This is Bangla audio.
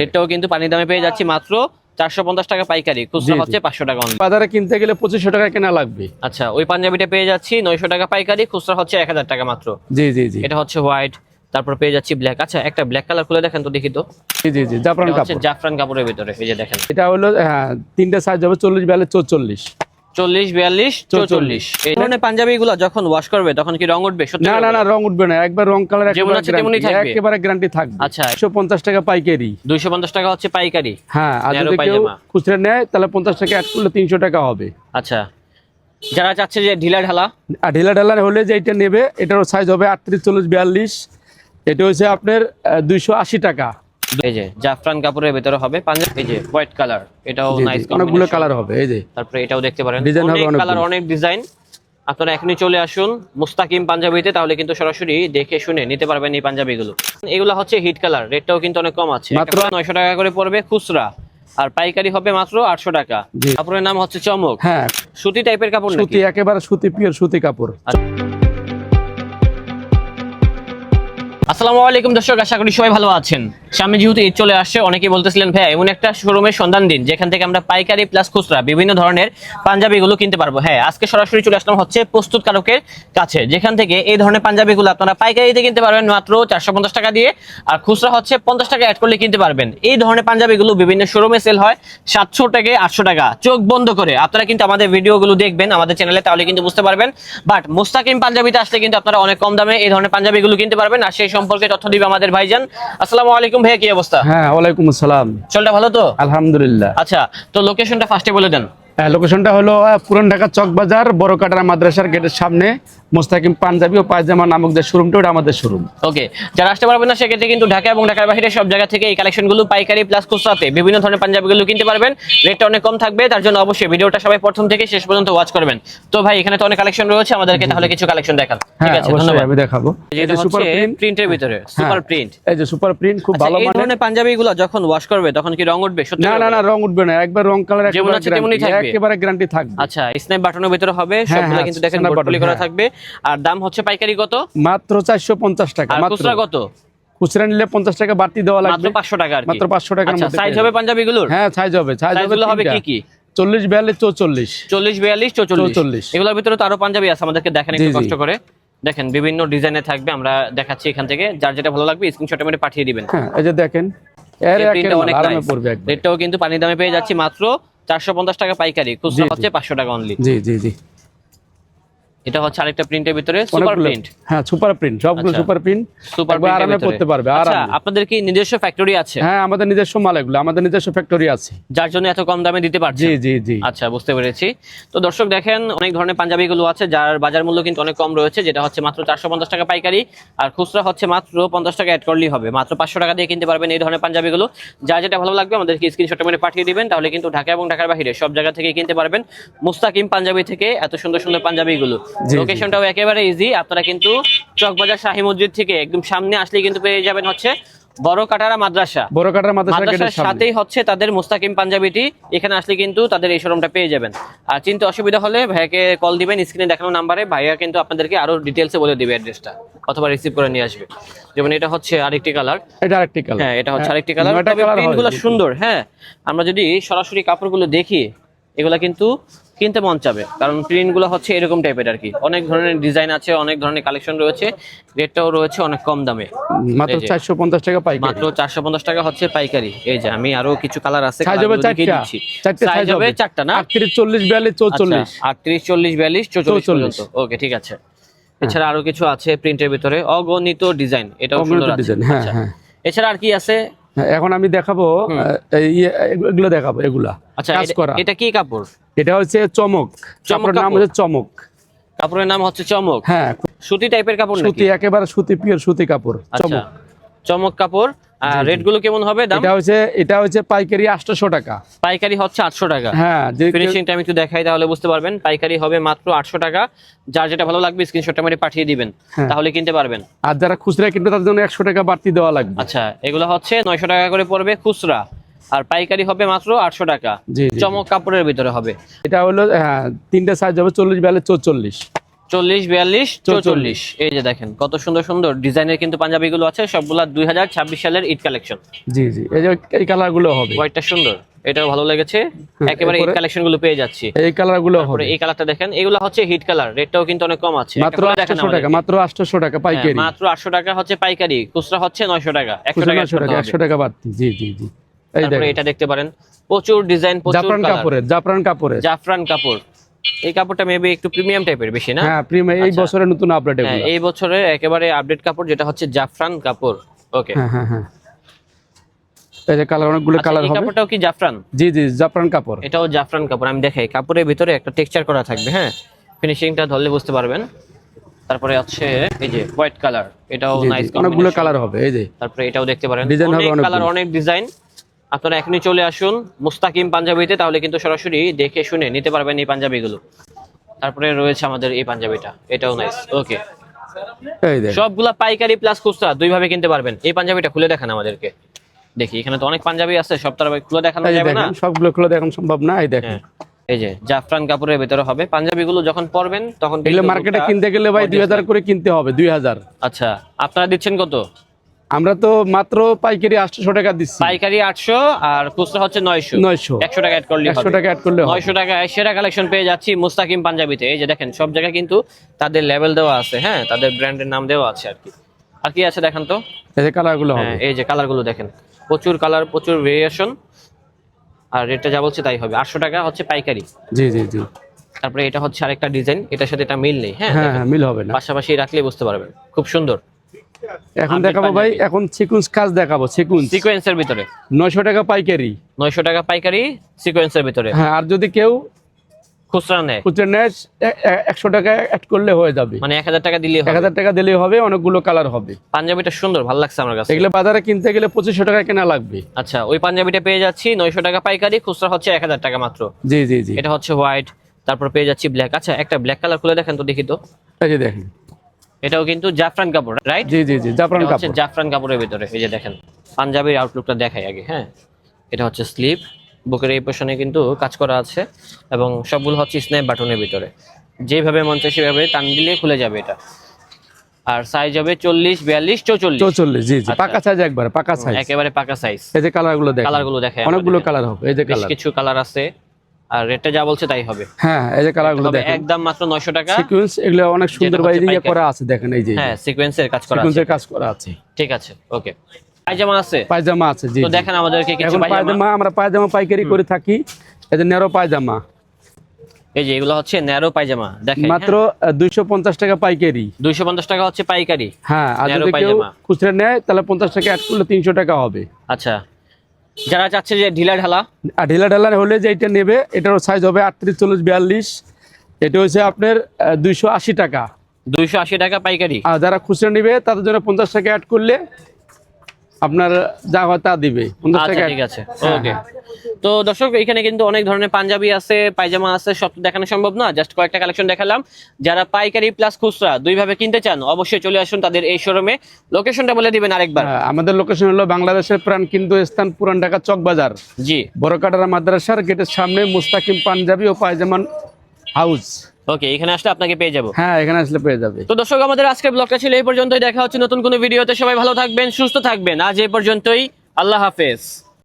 রেটটাও কিন্তু পানি দামে পেয়ে যাচ্ছি মাত্র চারশো পঞ্চাশ টাকা পাইকারি। খুচরা। হচ্ছে পাঁচশো টাকা বাজারে কিনতে গেলে পঁচিশশো টাকা কেনা লাগবে। আচ্ছা ওই পাঞ্জাবিটা পেয়ে যাচ্ছি নয়শো টাকা পাইকারি খুচরা হচ্ছে এক হাজার টাকা মাত্র। জি জি জি। এটা হচ্ছে হোয়াইট তারপর পেয়ে যাচ্ছি ব্ল্যাক আচ্ছা একটা ব্ল্যাক কালার খুলে দেখেন তো দেখি তো। জি জি জি জাফরান হচ্ছে কাপড়। জাফরান কাপড়ের ভিতরে এই যে দেখেন। এটা হলো হ্যাঁ তিনটা সাইজ হবে চল্লিশ বিয়াল্লিশ চৌচল্লিশ। চল্লিশ বিয়াল্লিশ চৌচল্লিশ। এই ধরনের পাঞ্জাবি গুলো যখন ওয়াশ করবে তখন কি রং উঠবে? না না না রং উঠবে না। একবার রং কালার একেবারে গ্যারান্টি থাকবে? আচ্ছা। একশো পঞ্চাশ টাকা পাইকারি। দুইশো পঞ্চাশ টাকা হচ্ছে পাইকারি। হ্যাঁ আর যদি কেউ খুচরা নেয় তাহলে পঞ্চাশ টাকা অ্যাড করলে তিনশো টাকা হবে। আচ্ছা। যারা চাচ্ছে যে ঢিলা ঢালা? আর ঢিলা ঢালা হলে যে এটা নেবে এটার সাইজ হবে আটত্রিশ চল্লিশ বিয়াল্লিশ। এটা হচ্ছে আপনার দুইশো আশি টাকা। এই যে জাফরান কাপড়ের ভিতরে হবে পাঞ্জাব এই যে হোয়াইট কালার এটাও নাইস অনেকগুলো কালার হবে এই যে। তারপরে এটাও দেখতে পারেন। Design হবে অনেক কালার অনেক ডিজাইন আপনারা এখনই চলে আসুন মুস্তাকিম পাঞ্জাবিতে তাহলে কিন্তু সরাসরি দেখে শুনে নিতে পারবেন এই পাঞ্জাবিগুলো। এগুলো হচ্ছে হিট কালার রেটটাও কিন্তু অনেক কম আছে। মাত্র- নয়শো টাকা করে পড়বে খুচরা আর পাইকারি হবে মাত্র আটশো টাকা। কাপড়ের নাম হচ্ছে চমক। হ্যাঁ। সুতি টাইপের কাপড় সুতি একেবারে সুতি পিওর সুতি কাপড়। আসসালামু আলাইকুম দর্শক, আশা করি সবাই ভালো আছেন। সামনে যেহেতু ঈদ চলে আসছে, অনেকেই বলতেছিলেন, ভাই, এমন একটা শোরুমের সন্ধান দিন, যেখান থেকে আমরা পাইকারি প্লাস খুচরা, বিভিন্ন ধরনের পাঞ্জাবিগুলো কিনতে পারব। হ্যাঁ আজকে সরাসরি চলে আসলাম হচ্ছে প্রস্তুতকারকের কাছে, যেখান থেকে এই ধরনের পাঞ্জাবিগুলো আপনারা পাইকারিতে কিনতে পারবেন, মাত্র চারশো পঞ্চাশ টাকা দিয়ে, আর খুচরা হচ্ছে পঞ্চাশ টাকা অ্যাড করলে কিনতে পারবেন। এই ধরনের পাঞ্জাবিগুলো বিভিন্ন শোরুমে সেল হয়, সাতশো থেকে আটশো টাকা, চোখ বন্ধ করে। আপনারা কিন্তু আমাদের ভিডিওগুলো দেখবেন আমাদের চ্যানেলে তাহলে কিন্তু বুঝতে পারবেন। বাট মুস্তাকিম পাঞ্জাবিতে আসলে কিন্তু আপনারা অনেক কম দামে এই ধরনের পাঞ্জাবিগুলো কিনতে পারবেন, আর সেই সম্পর্কে তথ্য দিবে আমাদের ভাইজান। আসসালামু আলাইকুম ভাইয়া কি অবস্থা? হ্যাঁ ওয়ালাইকুম আসসালাম। চলটা ভালো তো? আলহামদুলিল্লাহ। আচ্ছা তো লোকেশনটা ফার্স্টে বলে দেন। হ্যাঁ লোকেশনটা হলো পুরান ঢাকা চকবাজার বড় কাটারা মাদ্রাসার গেটের সামনে। মোস্তাকিম পাঞ্জাবি ও পায়জামা নামক যে শোরুমটা ওটা আমাদের শোরুম। ওকে যারা আসতে পারবেন না সেক্ষেত্রে কিন্তু ঢাকা এবং ঢাকার বাইরে সব জায়গা থেকে এই কালেকশনগুলো পাইকারি প্লাস খুচরাতে বিভিন্ন ধরনের পাঞ্জাবিগুলো কিনতে পারবেন। রেটটা অনেক কম থাকবে তার জন্য অবশ্যই ভিডিওটা সবাই প্রথম থেকে শেষ পর্যন্ত ওয়াচ করবেন। তো ভাই এখানে তো অনেক কালেকশন রয়েছে আমাদেরকে তাহলে কিছু কালেকশন দেখান। ঠিক হ্যাঁ আছে ধন্যবাদ। আমি দেখাবো। এই যেটা যে সুপার প্রিন্ট প্রিন্টের ভিতরে সুপার প্রিন্ট এই যে সুপার প্রিন্ট খুব আচ্ছা ভালো এই মানের। ধরনের পাঞ্জাবিগুলো যখন ওয়াশ করবে তখন কি রং উঠবে? সত্যি না না না রং উঠবে না একবার রং কালার একেবারে আছে গ্যারান্টি থাকবে? একেবারে গ্যারান্টি থাকবে। আচ্ছা স্ন্যাপ বাটনের ভিতরে হবে হ্যাঁ, সবগুলো হ্যাঁ, কিন্তু দেখেন snap করা হ্যাঁ। থাকবে। আর দাম হচ্ছে পাইকারি কত? মাত্র চারশো পঞ্চাশ টাকা খুচরা কত? খুচরা নিলে পঞ্চাশ টাকা বাড়তি দেওয়া লাগবে। পাঁচশো টাকা মাত্র 500 টাকার আচ্ছা সাইজ হবে যাবেন। পাঞ্জাবিগুলোর? হ্যাঁ সাইজ হবে। সাইজ হবে কি কি? চল্লিশ বিয়াল্লিশ চৌচল্লিশ। চল্লিশ বিয়াল্লিশ চৌচল্লিশ। এগুলোর ভিতরে তো আরও পাঞ্জাবি আছে আমাদেরকে দেখেন একটু। কষ্ট করে। দেখেন বিভিন্ন ডিজাইনে থাকবে আমরা দেখাচ্ছি এখান থেকে। যার যেটা ভালো লাগবে স্ক্রিনশট মেরে পাঠিয়ে দিবেন। হ্যাঁ এই যে দেখেন এর আরামে পড়বে একদম রেটটাও কিন্তু পানি দামে পেয়ে যাচ্ছি মাত্র চারশো পঞ্চাশ টাকা পাইকারি। খুচরা। হচ্ছে পাঁচশো টাকা অনলি জি জি জি। এটা হচ্ছে আরেকটা প্রিন্টের ভিতরে সুপার প্রিন্ট হ্যাঁ সুপার প্রিন্ট সবগুলো। সুপার প্রিন্ট সুপার একবার আরামে পড়তে পারবে আচ্ছা আরামে। আপনাদের কি নিজস্ব ফ্যাক্টরি আছে? হ্যাঁ আমাদের নিজস্ব মাল এগুলো আমাদের নিজস্ব ফ্যাক্টরি আছে। যার জন্য এত কম দামে দিতে পারছে জি জি জি। আচ্ছা বুঝতে পেরেছি। তো দর্শক দেখেন অনেক ধরনের পাঞ্জাবিগুলো আছে যার বাজার মূল্য কিন্তু অনেক কম রয়েছে যেটা হচ্ছে মাত্র চারশো পঞ্চাশ টাকা পাইকারি আর খুচরা হচ্ছে মাত্র পঞ্চাশ টাকা অ্যাড করলেই হবে। মাত্র পাঁচশো টাকা দিয়ে কিনতে পারবেন এই ধরনের পাঞ্জাবিগুলো। যা যেটা ভালো লাগবে আমাদেরকে স্ক্রিনশট মেরে পাঠিয়ে দিবেন তাহলে কিন্তু ঢাকা এবং ঢাকার বাইরে সব জায়গা থেকে কিনতে পারবেন মুস্তাকিম পাঞ্জাবি থেকে এত সুন্দর সুন্দর পাঞ্জাবিগুলো। লোকেশনটাও একেবারে ইজি আপনারা কিন্তু চকবাজার শাহী মসজিদ থেকে একদম সামনে আসলে কিন্তু পেয়ে যাবেন হচ্ছে বড় কাটারা মাদ্রাসা। বড় কাটার মাদ্রাসা মাদ্রাসার সাথেই হচ্ছে তাদের মুস্তাকিম পাঞ্জাবিটি। এখানে আসলে কিন্তু তাদের এই শোরুমটা পেয়ে যাবেন। আর চিনতে অসুবিধা হলে ভাইয়াকে কল দিবেন স্ক্রিনে দেখানো নাম্বারে ভাইয়া কিন্তু আপনাদেরকে আরও ডিটেলসে বলে দিবে অ্যাড্রেসটা অথবা রিসিভ করে নিয়ে আসবে। যেমন এটা হচ্ছে আরেকটি কালার এটা আরেকটি কালার হ্যাঁ এটা হচ্ছে আরেকটি কালার নয়টা তবে প্রিন্টগুলো সুন্দর হ্যাঁ। আমরা যদি সরাসরি কাপড়গুলো দেখি এগুলা কিন্তু কিনতে মন চাবে। কারণ প্রিন্টগুলো হচ্ছে এরকম টাইপের আর কি। অনেক ধরনের ডিজাইন আছে অনেক ধরনের কালেকশন রয়েছে রেটটাও রয়েছে অনেক কম দামে। মাত্র এই যে। চারশো পঞ্চাশ টাকা পাইকারি। মাত্র চারশো পঞ্চাশ টাকা হচ্ছে পাইকারি। এই যে আমি আরও কিছু কালার আছে সাইজ হবে কালারগুলো দেখিয়ে চারটা। সাইজ সাইজ হবে চারটা না? আটত্রিশ চল্লিশ বিয়াল্লিশ চৌচল্লিশ। আটত্রিশ চল্লিশ বিয়াল্লিশ চৌচল্লিশ চৌচল্লিশ। পর্যন্ত। ওকে ঠিক আছে। এছাড়া আরও কিছু আছে প্রিন্টের ভিতরে। অগণিত ডিজাইন এটাও সুন্দর আছে। ডিজাইন, হ্যাঁ, আচ্ছা। হ্যাঁ। এছাড়া আর কি আছে? হ্যাঁ, এখন আমি দেখাবো ইয়ে, এগুলো দেখাবো এগুলা। আচ্ছা কাজ এটা- করা। এটা কি কাপড়? এটা হচ্ছে চমক। চমক কাপড়ের নাম হচ্ছে চমক। কাপড়ের নাম হচ্ছে চমক? হ্যাঁ সুতি টাইপের কাপড় সুতি একেবারে সুতি পিওর সুতি কাপড় আচ্ছা। চমক। চমক কাপড়। আর রেটগুলো কেমন হবে দাম? এটা হচ্ছে এটা হচ্ছে পাইকারি আটশোশো টাকা। পাইকারি হচ্ছে আটশো টাকা। হ্যাঁ যে ফিনিশিংটা আমি একটু দেখাই তাহলে বুঝতে পারবেন। পাইকারি হবে মাত্র আটশো টাকা। যার যেটা ভালো লাগবে স্ক্রিনশটটা মেরে পাঠিয়ে দিবেন। হ্যাঁ। তাহলে কিনতে পারবেন। আর যারা খুচরা কিনবে তাদের জন্য একশো টাকা বাড়তি দেওয়া লাগবে। আচ্ছা এগুলো হচ্ছে নয়শো টাকা করে পড়বে খুচরা। আর পাইকারি হবে মাত্র আটশো টাকা। জি জি। চমক কাপড়ের ভিতরে হবে। এটা হলো হ্যাঁ তিনটা সাইজ হবে চল্লিশ বিয়াল্লিশ চৌচল্লিশ। চল্লিশ বিয়াল্লিশ চৌচল্লিশ। এই যে দেখেন কত সুন্দর সুন্দর ডিজাইনের কিন্তু পাঞ্জাবি গুলো আছে সবগুলা দুই হাজার ছাব্বিশ সালের ঈদ কালেকশন জি জি এই যে এই কালারগুলো হবে। হোয়াইটটা সুন্দর এটাও ভালো লেগেছে। একেবারে ঈদ কালেকশনগুলো পেয়ে যাচ্ছি। এই কালারগুলো হবে। এই কালারটা দেখেন এগুলো হচ্ছে হিট কালার রেটটাও কিন্তু অনেক কম আছে। মাত্র একটা করে দেখান আটশো টাকা আমাদেরকে। মাত্র আটশো টাকা হ্যাঁ, পাইকারি। মাত্র আটশো টাকা হচ্ছে পাইকারি খুচরা হচ্ছে নয়শো টাকা একশো খুচরা টাকা নশো টাকা একশো টাকা বাড়তি। জি জি জি। এই দেখেন। এটা দেখতে পারেন প্রচুর ডিজাইন প্রচুর জাফরান কাপড়ের জাফরান কাপড়ের জাফরান কাপড় এই কাপড়টা মেবি একটু প্রিমিয়াম টাইপের বেশি না? হ্যাঁ প্রিমিয়াম এই আচ্ছা। বছরের নতুন আপডেট হ্যাঁ এগুলো। এই বছরের একেবারে আপডেট কাপড় যেটা হচ্ছে জাফরান কাপড়। ওকে হ্যাঁ হ্যাঁ হ্যাঁ। এই যে কালার অনেকগুলো কালার আচ্ছা, এই হবে। কাপড়টাও কি জাফরান? জি জি জাফরান কাপড়। এটাও জাফরান কাপড় আমি দেখাই। কাপড়ের ভিতরে একটা টেক্সচার করা থাকবে হ্যাঁ? ফিনিশিংটা ধরলে বুঝতে পারবেন। তারপরে আছে এই যে হোয়াইট কালার এটাও নাইস অনেকগুলো কালার হবে এই যে। তারপরে এটাও দেখতে পারেন। ডিজাইন হবে অনেক কালার অনেক ডিজাইন আপনারা এখনই চলে আসুন মুস্তাকিম পাঞ্জাবিতে তাহলে কিন্তু সরাসরি দেখে শুনে নিতে পারবেন এই পাঞ্জাবিগুলো। তারপরে রয়েছে আমাদের এই পাঞ্জাবিটা এটাও নাইস ওকে এই দেখ সবগুলা পাইকারি প্লাস খুচরা দুই ভাবে কিনতে পারবেন। এই পাঞ্জাবিটা খুলে দেখান আমাদেরকে। দেখি এখানে তো অনেক পাঞ্জাবি আছে সব তার খুলে দেখানো যাবে না। সবগুলো খুলে দেখানো সম্ভব না এই দেখেন। হ্যাঁ এই যে জাফরান কাপড়ের ভিতরে হবে। পাঞ্জাবি গুলো যখন পরবেন তখন মার্কেটে কিনতে গেলে ভাই দুই হাজার করে কিনতে হবে দুই হাজার। আচ্ছা আপনারা দিচ্ছেন কত? আমরা তো মাত্র পাইকারি আটশো টাকা দিচ্ছি। পাইকারি আটশো আর খুচরা হচ্ছে নয়শো। নয়শো। একশো টাকা অ্যাড করলে একশো টাকা অ্যাড করলে নয়শো টাকা সেরা কালেকশন পেয়ে যাচ্ছি মুস্তাকিম পাঞ্জাবিতে। এই যে দেখেন সব জায়গায় কিন্তু তাদের লেভেল দেওয়া আছে হ্যাঁ? তাদের ব্র্যান্ডের নাম দেওয়া আছে আর কি। আর কি আছে দেখেন তো? এই যে কালারগুলো হ্যাঁ এই যে কালারগুলো দেখেন। প্রচুর কালার প্রচুর ভেরিয়েশন আর রেটটা যা বলছে তাই হবে। আটশো টাকা হচ্ছে পাইকারি। জি জি জি। তারপরে এটা হচ্ছে আরেকটা ডিজাইন এটার সাথে এটা মিল নেই হ্যাঁ? হ্যাঁ। হ্যাঁ মিল হবে না। পাশাপাশি রাখলে বুঝতে পারবেন। খুব সুন্দর। এখন দেখাবো ভাই এখন সিকুয়েন্স কাজ দেখাবো সিকুয়েন্স সিকোয়েন্সের ভিতরে। নয়শো টাকা পাইকারি। নয়শো টাকা পাইকারি সিকোয়েন্সের ভিতরে। হ্যাঁ আর যদি কেউ খুচরা নেয়। খুচরা নেয় এ- এ- একশো টাকা অ্যাড করলে হয়ে যাবে। মানে এক হাজার টাকা দিলে এক হাজার টাকা দিলেই হবে অনেকগুলো কালার হবে। পাঞ্জাবিটা সুন্দর ভালো লাগছে আমার কাছে। এগুলো বাজারে কিনতে গেলে পঁচিশশো টাকা কেনা লাগবে। আচ্ছা ওই পাঞ্জাবিটা পেয়ে যাচ্ছি নয়শো টাকা পাইকারি খুচরা হচ্ছে এক হাজার টাকা মাত্র। জি জি জি। এটা হচ্ছে হোয়াইট তারপর পেয়ে যাচ্ছি ব্ল্যাক আচ্ছা একটা ব্ল্যাক কালার খুলে দেখেন তো দেখি তো। এই যে দেখেন। এটাও কিন্তু জাফরান কাপড় রাইট জি জি জি জাফরান কাপড় জাফরান কাপড়ের ভিতরে এই যে দেখেন পাঞ্জাবির আউটলুকটা দেখাই আগে হ্যাঁ? এটা হচ্ছে স্লিপ বুকের এই পোশনে কিন্তু কাজ করা আছে এবং সবগুলো হচ্ছে স্ন্যাপ বাটনের ভিতরে। যেভাবে মন চায় সেভাবে টান দিলে খুলে যাবে এটা। আর সাইজ হবে চল্লিশ বিয়াল্লিশ চৌচল্লিশ। চৌচল্লিশ জি জি আচ্ছা। পাকা সাইজ একবার পাকা সাইজ একেবারে পাকা সাইজ এই যে কালারগুলো দেখেন। কালারগুলো দেখে অনেকগুলো কালার হবে এই যে কালার কিছু কালার আছে। আর রেটটা যা বলছে তাই হবে। হ্যাঁ এই যে কালারগুলো তবে দেখেন। একদম মাত্র নয়শো টাকা। সিকুয়েন্স এগুলো অনেক সুন্দর ভাই ইয়ে করা আছে দেখেন এই যে। হ্যাঁ সিকোয়েন্সের কাজ করা আছে। সিকুয়েন্সের কাজ করা আছে। ঠিক আছে ওকে পায়জামা আছে? পায়জামা আছে জি তো দেখেন আমাদেরকে কিছু পায়জামা। পায়জামা আমরা পায়জামা পাইকারি করে থাকি। এই যে নেরো পায়জামা। এই যে এগুলো হচ্ছে ন্যারো পায়জামা দেখেন মাত্র দুইশো পঞ্চাশ টাকা পাইকারি। দুইশো পঞ্চাশ টাকা হচ্ছে পাইকারি। হ্যাঁ আর যদি কেউ পায়জামা। খুচরা নেয় তাহলে পঞ্চাশ টাকা অ্যাড করলে তিনশো টাকা হবে। আচ্ছা। যারা চাচ্ছে যে ঢিলা ঢালা? আর ঢিলা ঢালার হলে যে এটা নেবে এটারও সাইজ হবে আটত্রিশ চল্লিশ বিয়াল্লিশ। এটা হচ্ছে আপনার দুইশো আশি টাকা। দুইশো আশি টাকা পাইকারি? আর যারা খুচরা নেবে তাদের জন্য পঞ্চাশ টাকা অ্যাড করলে আপনার যা হয় তা দিবে। পঞ্চাশ আচ্ছা টাকা ঠিক আছে। ওকে হ্যাঁ। তো দর্শক এখানে কিন্তু অনেক ধরনের পাঞ্জাবি আছে পায়জামা আছে সব দেখানো সম্ভব না। জাস্ট কয়েকটা কালেকশন দেখালাম। যারা পাইকারি প্লাস খুচরা দুইভাবে কিনতে চান অবশ্যই চলে আসুন তাদের এই শোরুমে লোকেশনটা বলে দিবেন আরেকবার। হ্যাঁ, আমাদের লোকেশন হলো বাংলাদেশের প্রাণ কিন্তু স্থান পুরান ঢাকা চক বাজার। জি। বড়কাটারা মাদ্রাসার গেটের সামনে মুস্তাকিম পাঞ্জাবি ও পায়জামান হাউস ওকে এখানে আসলে আপনাকে পেয়ে যাব। হ্যাঁ এখানে আসলে পেয়ে যাবে। তো দর্শক আমাদের আজকের ব্লগটা ছিল এই পর্যন্তই। দেখা হচ্ছে নতুন কোনো ভিডিওতে সবাই ভালো থাকবেন সুস্থ থাকবেন। আজ এই পর্যন্তই। আল্লাহ হাফেজ।